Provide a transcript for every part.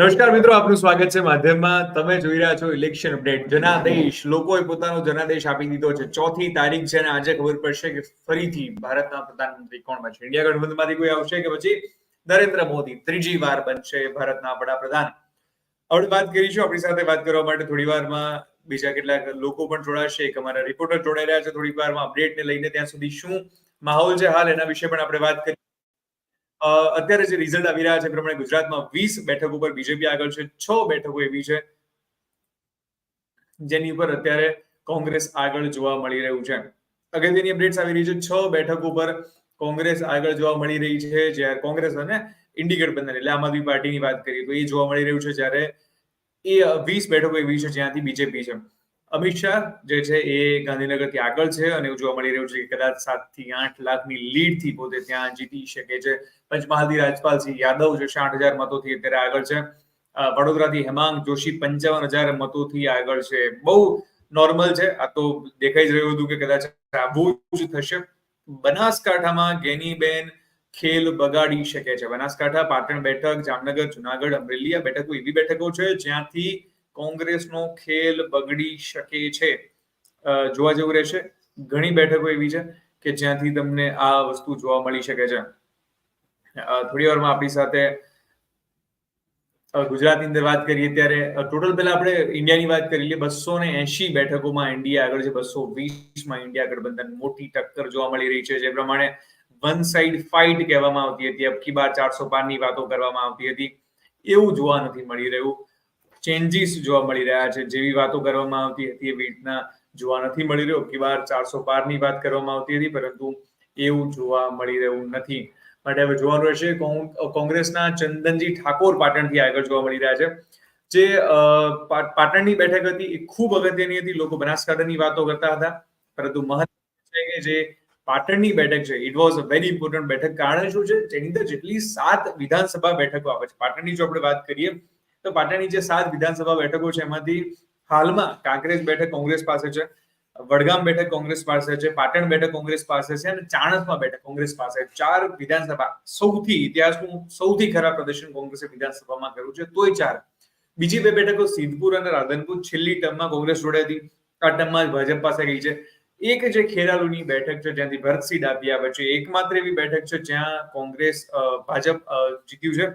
નમસ્કાર મિત્રો આપનું સ્વાગત છે માધ્યમમાં. તમે જોઈ રહ્યા છો ઇલેક્શન અપડેટ જનાદેશ લોકોએ પોતાનો જનાદેશ આપી દીધો છે. ચોથી તારીખ છે અને આજે ખબર પડશે કે ફરીથી ભારતના પ્રધાનમંત્રી કોણ બનશે? ઇન્ડિયા ગઠબંધનમાંથી કોઈ આવશે કે પછી નરેન્દ્ર મોદી? ત્રીજી વાર બનશે ભારતના વડાપ્રધાન. આપણે વાત કરીશું આપણી સાથે વાત કરવા માટે થોડી વારમાં. બીજા કેટલાક લોકો પણ જોડાશે. એક અમારા રિપોર્ટર જોડાઈ રહ્યા છે થોડીક વારમાં. અપડેટને લઈને ત્યાં સુધી શું માહોલ છે હાલ એના વિશે પણ આપણે વાત કરી અ, અત્યારે જે રિઝલ્ટ આવી રહ્યા છે પ્રમાણે ગુજરાતમાં વીસ બેઠક ઉપર બીજેપી આગળ છે, છ બેઠકો એવી છે, જેની ઉપર અત્યારે કોંગ્રેસ આગળ જોવા મળી રહ્યું છે. અગત્યની અપડેટ્સ આવી રહી છે, છ બેઠક ઉપર કોંગ્રેસ આગળ જોવા મળી રહી છે, જ્યારે કોંગ્રેસ અને ઇન્ડી ગઠબંધન એટલે આમ આદમી પાર્ટીની વાત કરીએ તો એ જોવા મળી રહ્યું છે, જ્યારે એ વીસ બેઠકો એવી છે જ્યાંથી બીજેપી છે. અમિત શાહ, જે છે એ ગાંધીનગરથી આગળ છે અને જોવા મળી રહ્યું છે કે કદાચ સાતથી આઠ લાખની લીડથી પોતે ત્યાં જીતી શકે છે. પંચમહાલથી રાજપાલસિંહ યાદવ જે સાઠ હજાર મતોથી અત્યારે આગળ છે. વડોદરાથી હેમાંગ જોશી પંચાવન હજાર મતોથી આગળ છે. બહુ નોર્મલ છે. આ તો દેખાઈ જ રહ્યું હતું કે કદાચ આવું જ થશે. બનાસકાંઠામાં ગેનીબેન ખેલ બગાડી શકે છે. બનાસકાંઠા, પાટણ બેઠક, જામનગર, જુનાગઢ, અમરેલી આ બેઠકો એવી બેઠકો છે જ્યાંથી કોંગ્રેસનો ખેલ બગડી શકે છે. જોવા જેવું રહેશે. ઘણી બેઠકો એવી છે કે જ્યાંથી તમને આ વસ્તુ જોવા મળી શકે છે. થોડી વારમાં આપણી સાથે ગુજરાતની અંદર વાત કરીએ ત્યારે ટોટલ પહેલા આપણે ઇન્ડિયાની વાત કરી લઈએ. બસો ને એસી બેઠકોમાં ઇન્ડિયા આગળ છે. બસો વીસમાં ઇન્ડિયા ગઠબંધન મોટી ટક્કર જોવા મળી રહી છે. જે પ્રમાણે વન સાઈડ ફાઇટ કહેવામાં આવતી હતી. અબકી બાર ચારસો પારની વાતો કરવામાં આવતી હતી. એવું જોવા નથી મળી રહ્યું. ચેન્જીસ જોવા મળી રહ્યા છે. જેવી વાતો કરવામાં આવતી હતી એવી રીતના જોવા નથી મળી રહ્યો. કે બાર ચારસો પારની વાત કરવામાં આવતી હતી, પરંતુ એવું જોવા મળી રહ્યું નથી. માટે હવે જોવાનું રહેશે કોંગ- કોંગ્રેસના ચંદનજી ઠાકોર પાટણથી આગળ જોવા મળી રહ્યા છે. જે પાટણની બેઠક હતી એ ખૂબ અગત્યની હતી. લોકો બનાસકાંઠાની વાતો કરતા હતા. પરંતુ મહત્વ કે જે પાટણની બેઠક છે it was a very important બેઠક. કારણ શું છે? જેની અંદર જેટલી સાત વિધાનસભા બેઠકો આવે છે. પાટણની જો આપણે વાત કરીએ તો પાટણની જે સાત વિધાનસભા બેઠકો છે, એમાંથી હાલમાં કાંકરેજ બેઠક કોંગ્રેસ પાસે છે, વડગામ બેઠક કોંગ્રેસ પાસે છે, પાટણ બેઠક કોંગ્રેસ પાસે છે અને ચાણસમાં બેઠક કોંગ્રેસ પાસે ચાર વિધાનસભા, સૌથી ઇતિહાસનું સૌથી ખરાબ પ્રદર્શન કોંગ્રેસે વિધાનસભામાં કર્યું છે, તોય ચાર. બીજી બે બેઠકો સિદ્ધપુર અને રાધનપુર, છેલ્લી ટર્મમાં કોંગ્રેસ જોડે હતી, આ ટર્મમાં ભાજપ પાસે ગઈ છે. એક જે ખેરાલુની બેઠક છે, જ્યાંથી ભરતસિંહ ડાભી આવે છે, એકમાત્ર એવી બેઠક છે જ્યાં કોંગ્રેસ ભાજપ જીત્યું છે.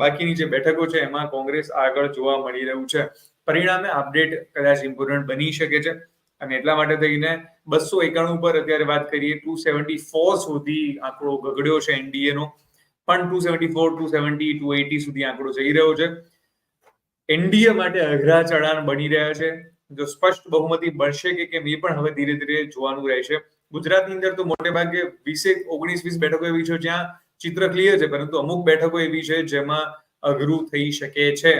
બાકીની જે બેઠકો છે, એમાં કોંગ્રેસ આગળ જોવા મળી રહ્યું છે. પરિણામે અપડેટ કદાચ ઇમ્પોર્ટન્ટ બની શકે છે. અને એટલા માટે થઈને બસો એકાણું પર અત્યારે વાત કરીએ ટુ સેવન્ટી ફોર સુધી આંકડો ગગડ્યો છે એનડીએ નો. પણ two seventy four two seventy two eighty સુધી આંકડો જઈ રહ્યો છે. એનડીએ માટે અઘરા ચઢાણ બની રહ્યા છે. જો સ્પષ્ટ બહુમતી બનશે કે કેમ, એ પણ હવે ધીરે ધીરે જોવાનું રહેશે. ગુજરાતની અંદર તો મોટે ભાગે વીસેક ઓગણીસ વીસ બેઠકો એવી છે જ્યાં ચિત્ર ક્લિયર છે, પરંતુ અમુક બેઠકો એવી છે જેમાં અઘરું થઈ શકે છે.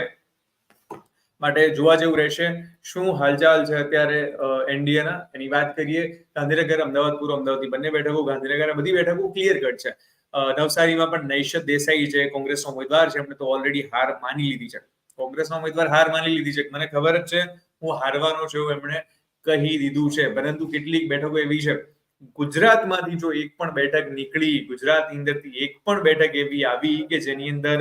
માટે જોવા જેવું રહેશે, શું હાલચાલ છે અત્યારે એનડીએના? એની વાત કરીએ, ગાંધીનગર, અમદાવાદ, પૂર્વ અમદાવાદની બંને બેઠકો ગાંધીનગર બધી બેઠકો ક્લિયર કટ છે. નવસારીમાં પણ નૈશદ દેસાઈ જે કોંગ્રેસનો ઉમેદવાર છે, એમણે તો ઓલરેડી હાર માની લીધી છે. કોંગ્રેસના ઉમેદવાર હાર માની લીધી છે. મને ખબર જ છે, હું હારવાનો છું એમણે કહી દીધું છે. પરંતુ કેટલીક બેઠકો એવી છે ગુજરાતમાંથી જો એક પણ બેઠક નીકળી, ગુજરાતની અંદરથી એક પણ બેઠક એવી આવી કે જેની અંદર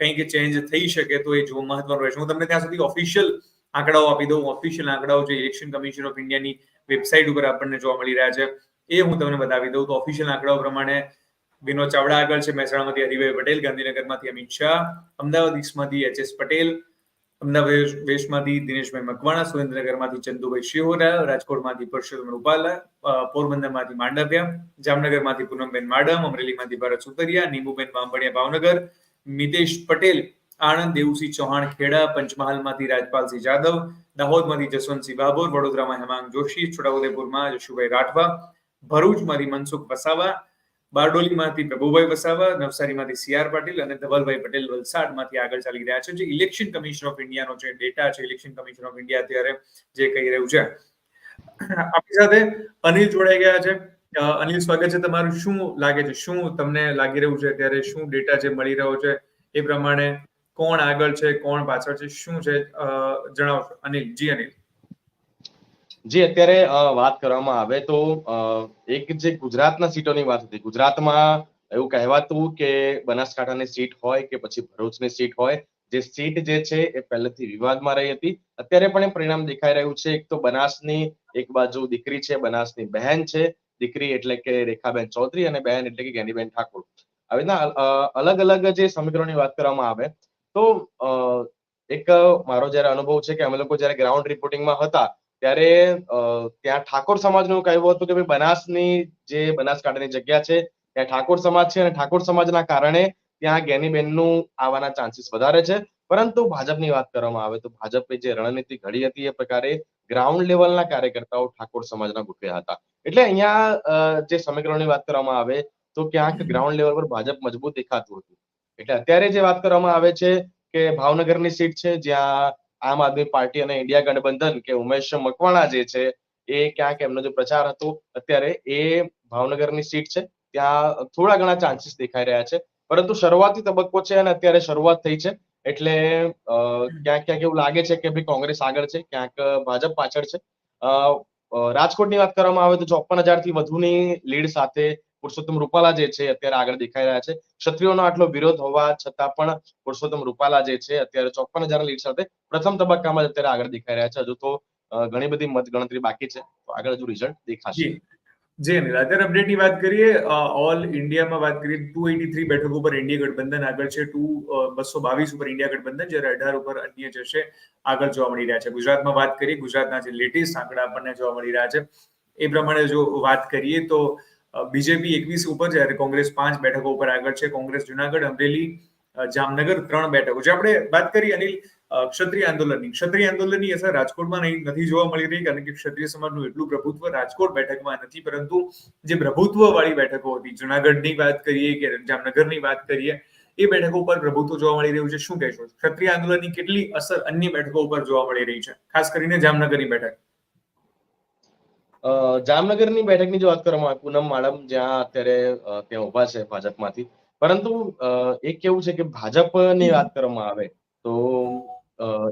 કંઈક ચેન્જ થઈ શકે, તો એ જો મહત્વનું રહેશે. હું તમને ત્યાં સુધી ઓફિશિયલ આંકડાઓ આપી દઉં. ઓફિશિયલ આંકડાઓ જે ઇલેક્શન કમિશન ઓફ ઇન્ડિયાની વેબસાઇટ ઉપર આપણને જોવા મળી રહ્યા છે. એ હું તમને બતાવી દઉં. તો ઓફિશિયલ આંકડાઓ પ્રમાણે વિનોદ ચાવડા આગળ છે. મહેસાણામાંથી હરિભાઈ પટેલ, ગાંધીનગરમાંથી અમિત શાહ, અમદાવાદ ઈસ્ટમાંથી એચ એસ પટેલ અમદાવાદ દિનેશભાઈ મકવાણા, સુરેન્દ્રનગરમાંથી ચંદુભાઈ શિહોરા, રાજકોટમાંથી પરસોત્તમ રૂપાલા પોરબંદરમાંથી માંડવ્યા જામનગરમાંથી પૂનમબેન માડમ, અમરેલીમાંથી ભરત સુતરિયા નીમુબેન બાંભણિયા ભાવનગર, મિતેશ પટેલ, આણંદ દેવસિંહ ચૌહાણ ખેડા, પંચમહાલમાંથી રાજપાલસિંહ જાદવ, દાહોદમાંથી જસવંતસિંહ બાબોર વડોદરામાં હેમાંગ જોશી, છોટાઉદેપુરમાં જશુભાઈ રાઠવા, ભરૂચમાંથી મનસુખ વસાવા બારડોલીમાંથી પ્રભુભાઈ વસાવા, નવસારીમાંથી સી પાટીલ અને ધવલભાઈ પટેલ વલસાડમાંથી આગળ ચાલી રહ્યા છે, જે ઇલેક્શન કમિશન ઓફ ઇન્ડિયાનો જે ડેટા છે, ઇલેક્શન કમિશન ઓફ ઇન્ડિયા અત્યારે જે કહી રહ્યું છે. આપણી સાથે અનિલ જોડાઈ ગયા છે. અનિલ, સ્વાગત છે તમારું. શું લાગે છે? શું તમને લાગી રહ્યું છે અત્યારે? શું ડેટા જે મળી રહ્યો છે એ પ્રમાણે કોણ આગળ છે, કોણ પાછળ છે? શું છે? જણાવશો. અનિલ, જી, અનિલ. જે અત્યારે વાત કરવામાં આવે તો એક જે ગુજરાતના સીટોની વાત હતી, ગુજરાતમાં એવું કહેવાતું કે બનાસકાંઠાની સીટ હોય કે પછી ભરૂચની સીટ હોય, જે સીટ જે છે એ પહેલેથી વિવાદમાં રહી હતી. અત્યારે પણ એ પરિણામ દેખાઈ રહ્યું છે. એક તો બનાસની એક બાજુ દીકરી છે, બનાસની બહેન છે. દીકરી એટલે કે રેખાબેન ચૌધરી અને બહેન એટલે કે જ્ઞાનીબેન ઠાકોર. આવી રીતના અલગ અલગ જે સમીકરણની વાત કરવામાં આવે તો એક મારો જયારે અનુભવ છે કે અમે લોકો જયારે ગ્રાઉન્ડ રિપોર્ટિંગમાં હતા ત્યારે ત્યાં ઠાકોર સમાજનું નું કહેવું હતું કે ભાઈ બનાસની જે બનાસકાંઠાની જગ્યા છે, ત્યાં ઠાકોર સમાજ છે અને ઠાકોર સમાજના કારણે ત્યાં જ્ઞાનીબેનનું આવવાના ચાન્સીસ વધારે છે. પરંતુ ભાજપની વાત કરવામાં આવે તો ભાજપે જે રણનીતિ ઘડી હતી એ પ્રકારે ગ્રાઉન્ડ લેવલના કાર્યકર્તાઓ ઠાકોર સમાજના ગોઠવ્યા હતા. એટલે અહીંયા જે સમીકરણની વાત કરવામાં આવે તો ક્યાંક ગ્રાઉન્ડ લેવલ પર ભાજપ મજબૂત દેખાતું હતું. એટલે અત્યારે જે વાત કરવામાં આવે છે કે ભાવનગરની સીટ છે જ્યાં આમ આદમી પાર્ટી અને ઇન્ડિયા ગઠબંધન કે ઉમેશ મકવાણા જે છે, એ ક્યાંક એમનો જે પ્રચાર હતો, અત્યારે એ ભાવનગરની સીટ છે. ત્યાં થોડા ઘણા ચાન્સીસ દેખાઈ રહ્યા છે. પરંતુ શરૂઆતી તબક્કો છે અને અત્યારે શરૂઆત થઈ છે. એટલે ક્યાંક ક્યાંક એવું લાગે છે કે ભાઈ કોંગ્રેસ આગળ છે, ક્યાંક ભાજપ પાછળ છે. રાજકોટની વાત કરવામાં આવે તો ચોપનથી વધુની લીડ સાથે પુરુષોત્તમ રૂપાલા જે છે અત્યારે આગળ દેખાઈ રહ્યા છે. ક્ષત્રિયોનો આટલો વિરોધ હોવા છતાં પણ પુરુષોત્તમ રૂપાલા જે છે અત્યારે ચોપન હજાર લીડ સાથે પ્રથમ તબક્કામાં અત્યારે આગળ દેખાઈ રહ્યા છે. હજુ તો ઘણી બધી મત ગણતરી બાકી છે. તો આગળ હજુ રિઝલ્ટ દેખાશે. જી. અનિલ, અત્યારે અપડેટની વાત કરીએ ઓલ ઇન્ડિયામાં વાત કરીએ ટુ એટી થ્રી બેઠક ઉપર ઇન્ડિયા ગઠબંધન આગળ છે. ટુ બસો બાવીસ ઉપર ઇન્ડિયા ગઠબંધન, જ્યારે અઢાર ઉપર અન્ય જે છે આગળ જોવા મળી રહ્યા છે. ગુજરાતમાં વાત કરીએ, ગુજરાતના જે લેટેસ્ટ આંકડા આપણને જોવા મળી રહ્યા છે. એ પ્રમાણે જો વાત કરીએ તો બીજેપી એકવીસ ઉપર જ્યારે કોંગ્રેસ પાંચ બેઠકો ઉપર આગળ છે. કોંગ્રેસ જુનાગઢ, અમરેલી જામનગર ત્રણ બેઠકો જે આપણે વાત કરી અનિલ ક્ષત્રિય આંદોલનની. ક્ષત્રિય આંદોલનની અસર રાજકોટમાં નહીં, નથી જોવા મળી રહી, કારણ કે ક્ષત્રિય સમાજનું એટલું પ્રભુત્વ રાજકોટ બેઠકમાં નથી, પરંતુ જે પ્રભુત્વ વાળી બેઠકો હતી, જુનાગઢની વાત કરીએ કે જામનગરની વાત કરીએ, એ બેઠકો ઉપર પ્રભુત્વ જોવા મળી રહ્યું છે. શું કહેશો? ક્ષત્રિય આંદોલનની કેટલી અસર અન્ય બેઠકો ઉપર જોવા મળી રહી છે, ખાસ કરીને જામનગરની બેઠક. જામનગરની બેઠકની જો વાત કરવામાં આવે પૂનમ માડમ જ્યાં અત્યારે ત્યાં ઊભા છે ભાજપમાંથી. પરંતુ એક કેવું છે કે ભાજપની વાત કરવામાં આવે તો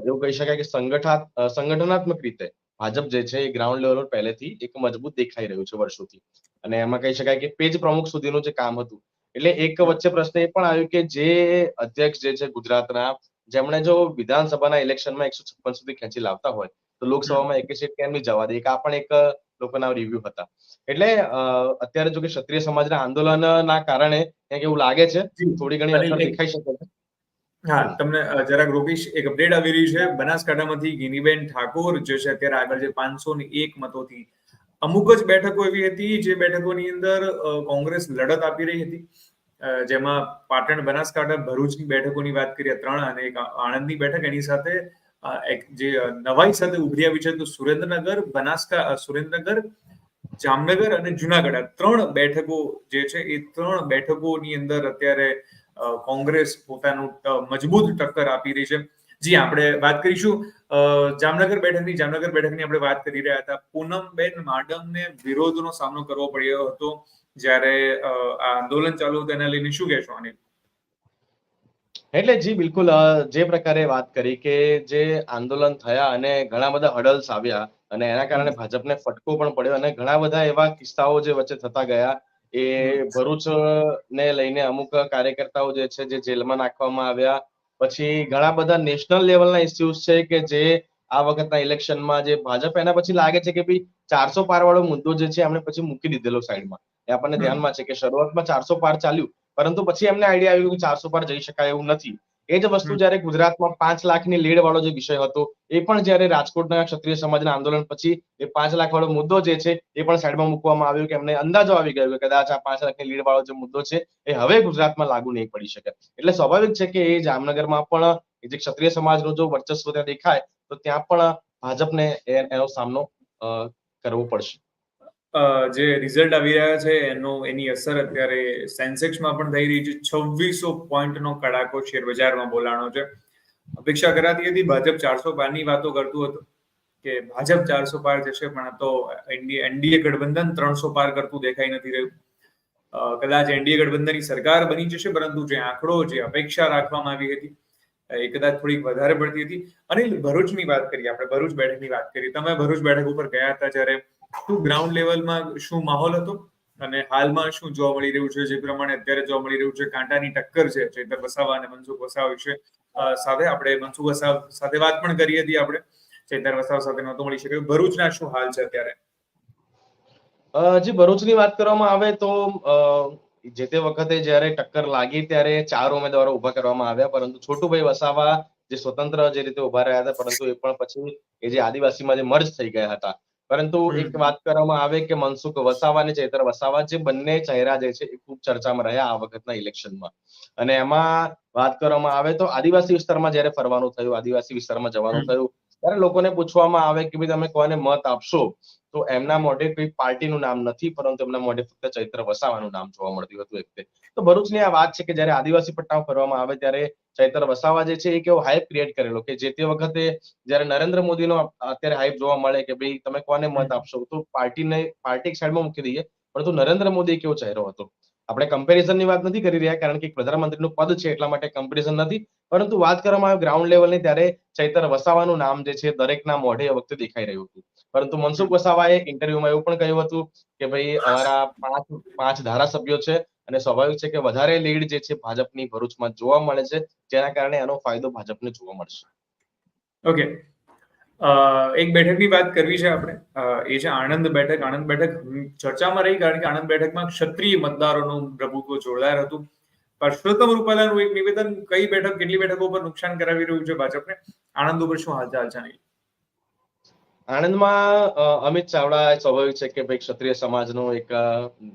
એવું કહી શકાય કે સંગઠા સંગઠનાત્મક રીતે ભાજપ જે છે એ ગ્રાઉન્ડ લેવલ પર પહેલેથી એક મજબૂત દેખાઈ રહ્યું છે વર્ષોથી. અને એમાં કહી શકાય કે પેજ પ્રમુખ સુધીનું જે કામ હતું એટલે એક વચ્ચે પ્રશ્ન એ પણ આવ્યો કે જે અધ્યક્ષ જે છે ગુજરાતના જેમણે જો વિધાનસભાના ઇલેક્શનમાં એકસો છપ્પન સુધી ખેંચી લાવતા હોય તો લોકસભામાં એકે સીટ કેમ નહીં જવા દે. એક આ પણ એક લોકોના રિવ્યુ હતા. એટલે અત્યારે જો કે ક્ષત્રિય સમાજના આંદોલનના કારણે ક્યાંક એવું લાગે છે થોડી ઘણી અસર દેખાઈ શકે છે. હા તમને જરાક રોકીશ એક અપડેટ આવી રહી છે. બનાસકાંઠામાંથી ગિનીબેન ઠાકોર જે છે અત્યારે આગળ છે પાંચસો ને એક મતોથી અમુક જ બેઠકો એવી હતી જે બેઠકોની અંદર કોંગ્રેસ લડત આપી રહી હતી. જેમાં પાટણ બનાસકાંઠા ભરૂચની બેઠકોની વાત કરીએ ત્રણ અને એક આણંદની બેઠક એની સાથે જે નવાઈ સાથે ઉભરી આવી છે તો સુરેન્દ્રનગર બનાસકા સુરેન્દ્રનગર, જામનગર અને જુનાગઢ. આ ત્રણ બેઠકો જે છે એ ત્રણ બેઠકોની અંદર અત્યારે કોંગ્રેસ પોતાનું મજબૂત ટક્કર આપી રહી છે. જી, આપણે વાત કરીશું. જામનગર બેઠકની જામનગર બેઠકની આપણે વાત કરી રહ્યા હતા. પૂનમબેન માડમને વિરોધનો સામનો કરવો પડ્યો હતો જ્યારે આ આંદોલન ચાલુ તેને લઈને શું કહેશો અનિલ એટલે જી બિલકુલ જે પ્રકારે વાત કરી કે જે આંદોલન થયા અને ઘણા બધા હડલ્સ આવ્યા અને એના કારણે. ભાજપને ફટકો પણ પડ્યો અને ઘણા બધા એવા કિસ્સાઓ જે વચ્ચે થતા ગયા એ ભરૂચ ને લઈને અમુક કાર્યકર્તાઓ જે છે જે જેલમાં નાખવામાં આવ્યા. પછી ઘણા બધા નેશનલ લેવલના ઇસ્યુઝ છે કે જે આ વખતના ઇલેક્શનમાં જે ભાજપ એના પછી લાગે છે કે ભાઈ ચારસો પાર વાળો મુદ્દો જે છે એમણે પછી મૂકી દીધેલો સાઈડમાં એ આપણને ધ્યાનમાં છે કે શરૂઆતમાં ચારસો પાર ચાલ્યું. પરંતુ પછી એમને આઈડિયા આવ્યું કે ચારસો પર જઈ શકાય એવું નથી. એ જ વસ્તુ જયારે ગુજરાતમાં પાંચ લાખની લીડ વાળો જે વિષય હતો એ પણ જયારે રાજકોટના ક્ષત્રિય સમાજના આંદોલન પછી એ પાંચ લાખ વાળો મુદ્દો જે છે એ પણ સાઈડમાં મૂકવામાં આવ્યો કે એમને અંદાજો આવી ગયો કે કદાચ આ પાંચ લાખની લીડ વાળો જે મુદ્દો છે એ હવે ગુજરાતમાં લાગુ નહીં પડી શકે. એટલે સ્વાભાવિક છે કે એ જામનગરમાં પણ જે ક્ષત્રિય સમાજનો જો વર્ચસ્વ ત્યાં દેખાય તો ત્યાં પણ ભાજપને એનો સામનો કરવો પડશે. જે રિઝલ્ટ આવી રહ્યા છે, એનો, એની અસર અત્યારે સેન્સેક્સમાં પણ થઈ રહી છે. છવ્વીસો પોઈન્ટનો કડાકો શેર બજારમાં બોલાણો છે. અપેક્ષા કરાતી હતી ભાજપ ચારસો પારની વાતો કરતું હતું કે ભાજપ ચારસો પાર જશે, પણ તો એનડીએ ગઠબંધન ત્રણસો પાર કરતું દેખાઈ નથી રહ્યું. કદાચ એનડીએ ગઠબંધનની સરકાર બની જશે, પરંતુ જે આંકડો, જે અપેક્ષા રાખવામાં આવી હતી, એ કદાચ થોડીક વધારે પડતી હતી. અનિલ ભરૂચની વાત કરીએ, આપણે ભરૂચ બેઠકની વાત કરી તમે ભરૂચ બેઠક ઉપર ગયા હતા જ્યારે શું ગ્રાઉન્ડ લેવલમાં શું માહોલ હતો? અને હાલમાં શું જોવા મળી રહ્યું છે? જે પ્રમાણે અત્યારે જોવા મળી રહ્યું છે, કાંટાની ટક્કર છે, ચૈતર વસાવા અને મનસુખ વસાવ વિશે સાથે આપણે મનસુખ વસાવ સાથે વાત પણ કરી હતી આપણે. ચૈતર વસાવ સાથે નહોતો મળી શક્યો. ભરૂચના શું હાલ છે અત્યારે? જી, ભરૂચની વાત કરવામાં આવે તો જે તે વખતે જ્યારે ટક્કર લાગી ત્યારે ચાર ઉમેદવારો ઊભા કરવામાં આવ્યા, પરંતુ છોટુભાઈ વસાવા જે સ્વતંત્ર જે રીતે ઊભા રહ્યા હતા, પરંતુ એ પણ પછી એ જે આદિવાસીમાં જે મર્જ થઈ ગયા હતા પરંતુ એક વાત કરવામાં આવે કે મનસુખ વસાવા અને ચૈતર વસાવા જે બંને ચહેરા જે છે એ ખૂબ ચર્ચામાં રહ્યા આ વખતના ઇલેક્શનમાં. અને એમાં વાત કરવામાં આવે તો આદિવાસી વિસ્તારમાં જ્યારે ફરવાનું થયું આદિવાસી વિસ્તારમાં જવાનું થયું ત્યારે લોકોને પૂછવામાં આવે કે ભાઈ તમે કોને મત આપશો? તો એમના મોઢે કોઈ પાર્ટીનું નામ નથી, પરંતુ એમના મોઢે ફક્ત ચૈત્ર વસાવાનું નામ જોવા મળતું હતું એક તો. ભરૂચની આ વાત છે કે જ્યારે આદિવાસી પટ્ટાઓ ફરવામાં આવે ત્યારે ચૈત્ર વસાવા જે છે એ કેવો હાઇપ ક્રિએટ કરેલો કે જે તે વખતે જ્યારે નરેન્દ્ર મોદીનો અત્યારે હાઇપ જોવા મળે કે ભાઈ તમે કોને મત આપશો? તો પાર્ટીને, પાર્ટી એક સાઈડમાં મૂકી દઈએ, પરંતુ નરેન્દ્ર મોદી કેવો ચહેરો હતો. આપણે કમ્પેરિઝનની વાત નથી કરી રહ્યા, કારણ કે પ્રધાનમંત્રીનું પદ છે એટલા માટે કમ્પેરિઝન નથી. પરંતુ વાત કરવામાં આવે ગ્રાઉન્ડ લેવલની ત્યારે ચૈતર વસાવાનું નામ જે છે, દરેકના મોઢે વખતે દેખાઈ રહ્યું હતું. પરંતુ મનસુખ વસાવાએ ઇન્ટરવ્યુમાં એવું પણ કહ્યું હતું કે ભાઈ, અમારા પાંચ પાંચ ધારાસભ્યો છે અને સ્વાભાવિક છે કે વધારે લીડ જે છે ભાજપની ભરૂચમાં જોવા મળે છે. જેના કારણે એનો ફાયદો ભાજપને જોવા મળશે. ઓકે એક બેઠકની વાત કરવી છે આપણે. એ છે આણંદ બેઠક. આણંદ બેઠક ચર્ચામાં રહી કારણ કે આણંદ બેઠકમાં ક્ષત્રિય મતદારોનું પ્રભુત્વ જોડાયેલ હતું. પરસોત્તમ રૂપાલાનું એક નિવેદન, કઈ બેઠક, કેટલી બેઠકો પર નુકસાન કરાવી રહ્યું છે ભાજપને? આણંદ ઉપર શું હાલચાલ જાણી? આણંદમાં અમિત ચાવડા સ્વાભાવિક છે કે ભાઈ ક્ષત્રિય સમાજનો એક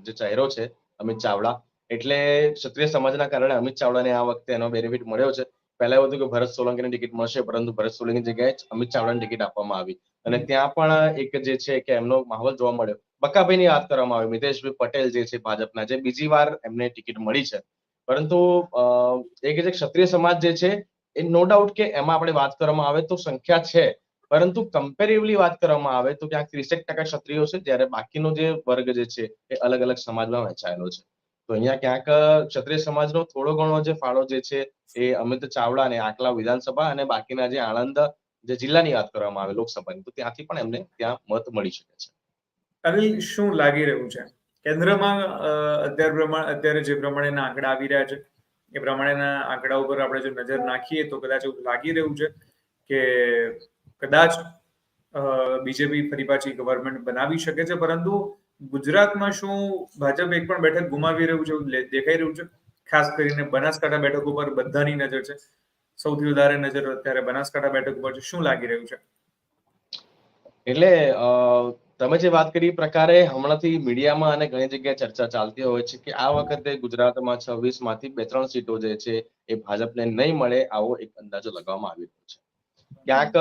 જે ચહેરો છે, અમિત ચાવડા. એટલે ક્ષત્રિય સમાજના કારણે અમિત ચાવડાને આ વખતે એનો બેનિફિટ મળ્યો છે. પહેલા એવું હતું કે ભરત સોલંકીની ટિકિટ મળશે પરંતુ ભરત સોલંકી જગ્યાએ અમિત ચાવડાની ટિકિટ આપવામાં આવી. અને ત્યાં પણ એક જે છે કે એમનો માહોલ જોવા મળ્યો. બકાભાઈની વાત કરવામાં આવી. મિતેશભાઈ પટેલ જે છે ભાજપના જે બીજી વાર એમને ટિકિટ મળી છે. પરંતુ એક જે ક્ષત્રિય સમાજ જે છે એ નો ડાઉટ કે એમાં આપણે વાત કરવામાં આવે તો સંખ્યા છે. પરંતુ કમ્પેરેટિવલી વાત કરવામાં આવે તો ક્યાંક ત્રીસેક ટકા ક્ષત્રિયો છે જ્યારે બાકીનો જે વર્ગ જે છે એ અલગ અલગ સમાજમાં વહેંચાયેલો છે. તો અહીંયા ક્યાંક ક્ષત્રિય સમાજનો થોડો ઘણો જે ફાળો જે છે એ અમિત ચાવડા અને આકલા વિધાનસભા અને બાકીના જે આણંદ, જે જિલ્લાની વાત કરવામાં આવે લોકસભાની, તો ત્યાંથી પણ એમને ત્યાં મત મળી શકે છે. અનિલ, શું લાગી રહ્યું છે? કેન્દ્રમાં અત્યારે પ્રમાણે, અત્યારે જે પ્રમાણેના આંકડા આવી રહ્યા છે, એ પ્રમાણેના આંકડા ઉપર આપણે જો નજર નાખીએ તો કદાચ એવું લાગી રહ્યું છે કે કદાચ બીજેપી ફરી પાછી ગવર્મેન્ટ બનાવી શકે છે, પરંતુ ગુજરાતમાં શું ભાજપ એક પણ બેઠક ગુમાવી રહ્યું છે દેખાઈ રહ્યું છે? ખાસ કરીને બનાસકાંઠા બેઠક ઉપર બધાની નજર છે. સૌથી વધારે નજર અત્યારે બનાસકાંઠા બેઠક ઉપર છે. શું લાગી રહ્યું છે? એટલે તમે જે વાત કરી પ્રકારે હમણાંથી મીડિયામાં અને ઘણી જગ્યાએ ચર્ચા ચાલતી હોય છે કે આ વખતે ગુજરાતમાં છવ્વીસમાંથી બે ત્રણ સીટો જે છે એ ભાજપને નહીં મળે, આવો એક અંદાજો લગાવવામાં આવી રહ્યો છે. ક્યાંક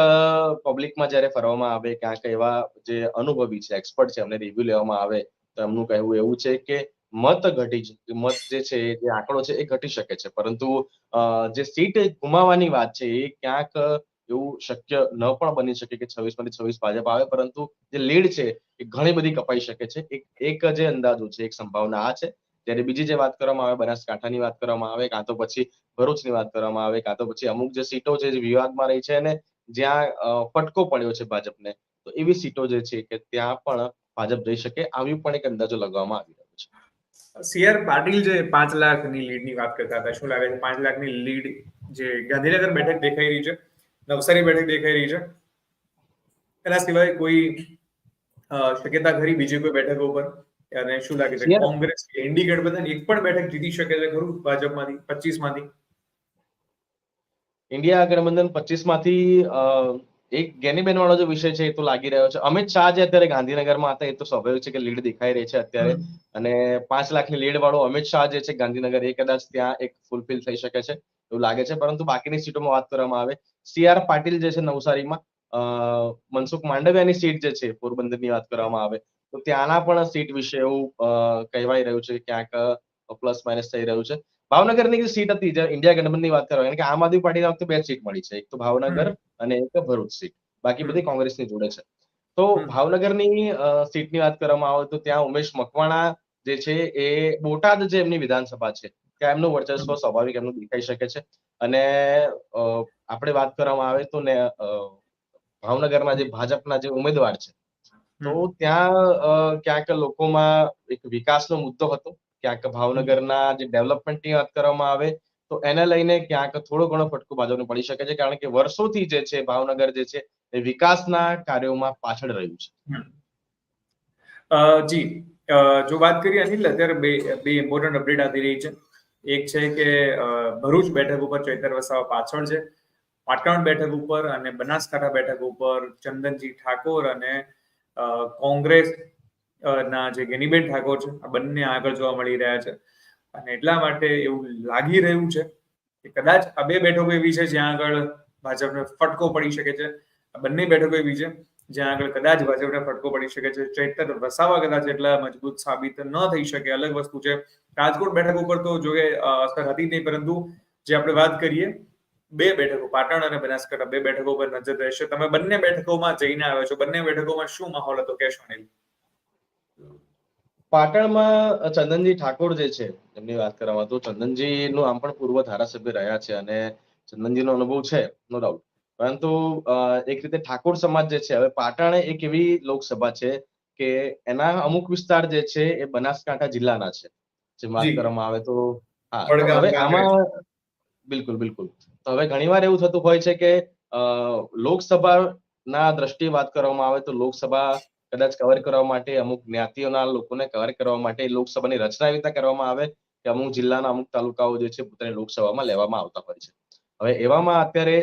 પબ્લિકમાં જ્યારે ફરવામાં આવે, ક્યાંક એવા જે અનુભવી છે એક્સપર્ટ છે, એમને રિવ્યુ લેવામાં આવે, તો એમનું કહેવું એવું છે કે મત ઘટી મત જે છે, જે આંકડો છે, એ ઘટી શકે છે. પરંતુ જે સીટ ગુમાવવાની વાત છે, એ ક્યાંક એવું શક્ય ન પણ બની શકે કે છવ્વીસમાંથી છવ્વીસ ભાજપ આવે, પરંતુ જે લીડ છે, એ ઘણી બધી કપાઈ શકે છે. એક એક જે અંદાજો છે, એક સંભાવના આ છે જ્યારે બીજી જે વાત કરવામાં આવે, બનાસકાંઠાની વાત કરવામાં આવે, કાં તો પછી ભરૂચની વાત કરવામાં આવે, કાં તો પછી અમુક જે સીટો છે જે વિવાદમાં રહી છે અને જ્યાં ફટકો પડ્યો છે ભાજપને, તો એવી સીટો જે છે કે ત્યાં પણ ભાજપ જઈ શકે આવી પણ એક અંદાજો લગાવવામાં આવી રહ્યો છે. સીઆર પાટીલ જે પાંચ લાખની લીડની વાત કરતા હતા, શું લાગે છે? પાંચ લાખની લીડ જે ગાંધીનગર બેઠક દેખાઈ રહી છે, નવસારી બેઠક દેખાઈ રહી છે. એના સિવાય કોઈ શક્યતા ખરી બીજી કોઈ બેઠકો પર અને શું લાગે છે કોંગ્રેસ એનડી ગઠબંધન એક પણ બેઠક જીતી શકે છે ખરું? ભાજપમાંથી પચીસમાંથી ઇન્ડિયા ગઠબંધન પચીસમાંથી એક ગેનીબેન વાળો જે વિષય છે એ તો લાગી રહ્યો છે. અમિત શાહ જે અત્યારે ગાંધીનગરમાં હતા એ તો સ્વાભાવિક છે કે લીડ દેખાઈ રહી છે અત્યારે. અને પાંચ લાખની લીડ વાળો અમિત શાહ જે છે ગાંધીનગર એ કદાચ ત્યાં એક ફૂલફિલ થઈ શકે છે એવું લાગે છે. પરંતુ બાકીની સીટોમાં વાત કરવામાં આવે સી આર પાટીલ જે છે નવસારીમાં અ, મનસુખ માંડવિયાની સીટ જે છે પોરબંદરની વાત કરવામાં આવે તો ત્યાંના પણ સીટ વિશે એવું અ, કહેવાઈ રહ્યું છે કે ક્યાંક પ્લસ માઇનસ થઈ રહ્યું છે. ભાવનગરની જે સીટ હતી જે ઇન્ડિયા ગઠબંધનની વાત કરવા કારણ કે આમ આદમી પાર્ટીના વખતે બે સીટ મળી છે. એક તો ભાવનગર અને એક ભરૂચ સીટ બાકી બધી કોંગ્રેસની જોડે છે. તો ભાવનગરની સીટની વાત કરવામાં આવે તો ત્યાં ઉમેશ મકવાણા જે છે એ બોટાદ જે એમની વિધાનસભા છે ત્યાં એમનું વર્ચસ્વ સ્વાભાવિક એમનું દેખાઈ શકે છે. અને આપણે વાત કરવામાં આવે તો ને ભાવનગરના જે ભાજપના જે ઉમેદવાર છે તો ત્યાં ક્યાંક લોકોમાં એક વિકાસનો મુદ્દો હતો. ક્યાંક ભાવનગરના જે ડેવલપમેન્ટની વાત કરવામાં આવે તો એને લઈને ક્યાંક થોડો ઘણો ફટકો ભાજપને પડી શકે છે. કારણ કે વર્ષોથી જે છે ભાવનગર જે છે એ વિકાસના કાર્યોમાં પાછળ રહ્યું છે. અ, જી. જો વાત કરીએ અનિલ અત્યારે બે બે ઇમ્પોર્ટન્ટ અપડેટ આવી રહી છે. એક છે કે ભરૂચ બેઠક ઉપર ચૈતર વસાવા પાછળ છે. પાટણ બેઠક ઉપર અને બનાસકાંઠા બેઠક ઉપર ચંદનજી ઠાકોર અને કોંગ્રેસ ના જે ગેનીબેન ઠાકોર છે, આ બંને આગળ જોવા મળી રહ્યા છે. અને એટલા માટે એવું લાગી રહ્યું છે કે કદાચ આ બે બેઠકો એવી છે જ્યાં આગળ ભાજપને ફટકો પડી શકે છે. આ બંને બેઠકો એવી છે જ્યાં આગળ કદાચ ભાજપને ફટકો પડી શકે છે. ચૈતર વસાવા કદાચ એટલા મજબૂત સાબિત ન થઈ શકે, અલગ વસ્તુ છે. રાજકોટ બેઠક ઉપર તો જોકે અસર હતી નહીં, પરંતુ જે આપણે વાત કરીએ બે બેઠકો પાટણ અને બનાસકાંઠા બે બેઠકો પર નજર રહેશે. તમે બંને બેઠકોમાં જઈને આવ્યો છો. બંને બેઠકોમાં શું માહોલ હતો? કહેશો અનિલ. પાટણમાં ચંદનજી ઠાકોર જે છે એમની વાત કરવામાં તો ચંદનજી નું આમ પણ પૂર્વ ધારાસભ્ય રહ્યા છે અને ચંદનજીનો અનુભવ છે નો ડાઉટ પરંતુ એક રીતે ઠાકોર સમાજ જે છે હવે પાટણ એક એવી લોકસભા છે કે એના અમુક વિસ્તાર જે છે એ બનાસકાંઠા જિલ્લાના છે. જે વાત કરવામાં આવે તો હા હવે આમાં બિલકુલ બિલકુલ. હવે ઘણીવાર એવું થતું હોય છે કે લોકસભાના દ્રષ્ટિએ વાત કરવામાં આવે તો લોકસભા કદાચ કવર કરવા માટે અમુક જ્ઞાતિઓના લોકોને કવર કરવા માટે લોકસભાની રચના એવી રીતે કરવામાં આવે કે અમુક જિલ્લાના અમુક તાલુકાઓ જે છે પોતાની લોકસભામાં લેવામાં આવતા હોય છે. હવે એવામાં અત્યારે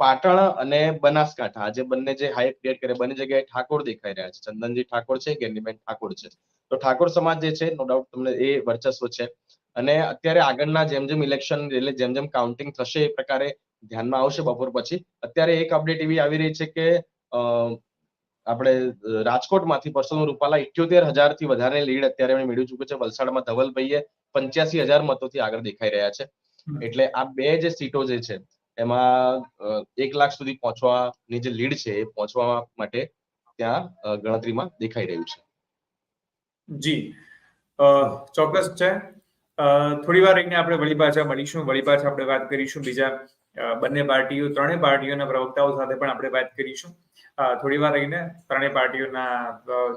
પાટણ અને બનાસકાંઠા આજે બંને જે હાઈપ ક્રિએટ કરે બંને જગ્યાએ ઠાકોર દેખાઈ રહ્યા છે. ચંદનજી ઠાકોર છે, ગેનીબેન ઠાકોર છે. તો ઠાકોર સમાજ જે છે નો ડાઉટ તમને એ વર્ચસ્વ છે. અને અત્યારે આગળના જેમ જેમ ઇલેક્શન એટલે જેમ જેમ કાઉન્ટિંગ થશે એ પ્રકારે ધ્યાનમાં આવશે બપોર પછી. અત્યારે એક અપડેટ એવી આવી રહી છે કે આપણે રાજકોટમાંથી પરસોત્તમ રૂપાલા ઇઠ્યોતેર હજારથી વધારે લીડ અત્યારે એમણે મેળવી ચૂક્યું છે. વલસાડમાં ધવલભાઈએ પંચ્યાસી હજાર મતોથી આગળ દેખાઈ રહ્યા છે. એટલે આ બે જે સીટો જે છે એમાં એક લાખ સુધી પહોંચવાની જે લીડ છે એ પહોંચવા માટે ત્યાં ગણતરીમાં દેખાઈ રહ્યું છે. જી. ચોક્કસ છે. થોડી વાર રહીને આપણે વળી પાછા મળીશું, વળી પાછા આપણે વાત કરીશું બીજા બંને પાર્ટીઓ, ત્રણેય પાર્ટીઓના પ્રવક્તાઓ સાથે પણ આપણે વાત કરીશું. થોડી વાર રહીને ત્રણેય પાર્ટીઓના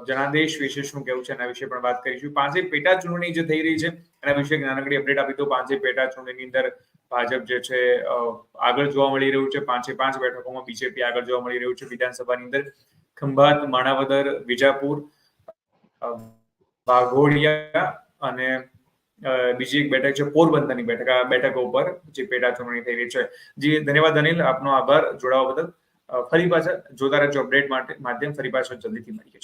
જનાદેશ વિશે શું કેવું છે એના વિશે પણ વાત કરીશું. પાંચે પેટા ચૂંટણી જે થઈ રહી છે, એના વિશે નાનકડી અપડેટ આપી તો પાંચે પેટા ચૂંટણીની અંદર ભાજપ જે છે આગળ જોવા મળી રહ્યું છે. પાંચે પાંચ બેઠકોમાં બીજેપી આગળ જોવા મળી રહ્યું છે વિધાનસભાની અંદર. ખંભાત, માણાવદર, વિજાપુર વાઘોડિયા અને બીજી એક બેઠક છે, પોરબંદરની બેઠક, આ બેઠકો ઉપર જે પેટા ચૂંટણી થઈ રહી છે. જી, ધન્યવાદ અનિલ, આપનો આભાર જોડાવા બદલ. ફરી પાછા જોતા રહેજો અપડેટ માટે, માધ્યમ ફરી પાછા જલ્દીથી મળીએ